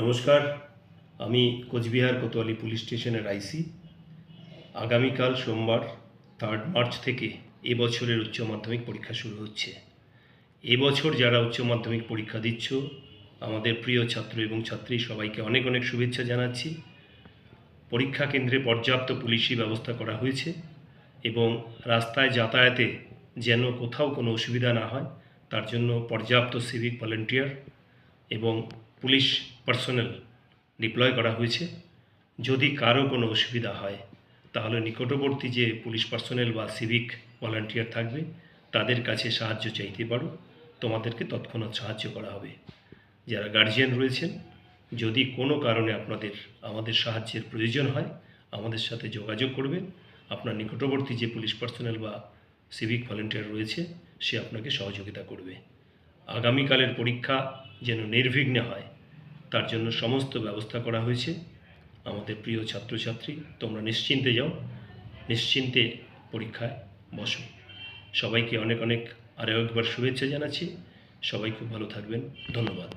নমস্কার, আমি কোচবিহার কোতোয়ালি পুলিশ স্টেশনের আইসি। আগামীকাল সোমবার থার্ড মার্চ থেকে এবছরের উচ্চ মাধ্যমিক পরীক্ষা শুরু হচ্ছে। এবছর যারা উচ্চ মাধ্যমিক পরীক্ষা দিচ্ছ, আমাদের প্রিয় ছাত্র এবং ছাত্রী সবাইকে অনেক অনেক শুভেচ্ছা জানাচ্ছি। পরীক্ষা কেন্দ্রে পর্যাপ্ত পুলিশি ব্যবস্থা করা হয়েছে এবং রাস্তায় যাতায়াতে যেন কোথাও কোনো অসুবিধা না হয়, তার জন্য পর্যাপ্ত সিভিক ভলেন্টিয়ার এবং পুলিশ পার্সোনেল ডিপ্লয় করা হয়েছে। যদি কারও কোনো অসুবিধা হয়, তাহলে নিকটবর্তী যে পুলিশ পার্সোনেল বা সিভিক ভলান্টিয়ার থাকবে, তাদের কাছে সাহায্য চাইতে পারো। তোমাদেরকে তৎক্ষণাৎ সাহায্য করা হবে। যারা গার্জিয়ান রয়েছেন, যদি কোনো কারণে আপনাদের, আমাদের সাহায্যের প্রয়োজন হয়, আমাদের সাথে যোগাযোগ করবেন। আপনার নিকটবর্তী যে পুলিশ পার্সোনেল বা সিভিক ভলেন্টিয়ার রয়েছে, সে আপনাকে সহযোগিতা করবে। আগামীকালের পরীক্ষা যেন নির্বিঘ্নে হয় তার জন্য সমস্ত ব্যবস্থা করা হয়েছে। আমাদের প্রিয় ছাত্রছাত্রী, তোমরা নিশ্চিন্তে যাও, নিশ্চিন্তে পরীক্ষায় বসো। সবাইকে অনেক অনেক আরও একবার শুভেচ্ছা জানাচ্ছি। সবাই খুব ভালো থাকবেন। ধন্যবাদ।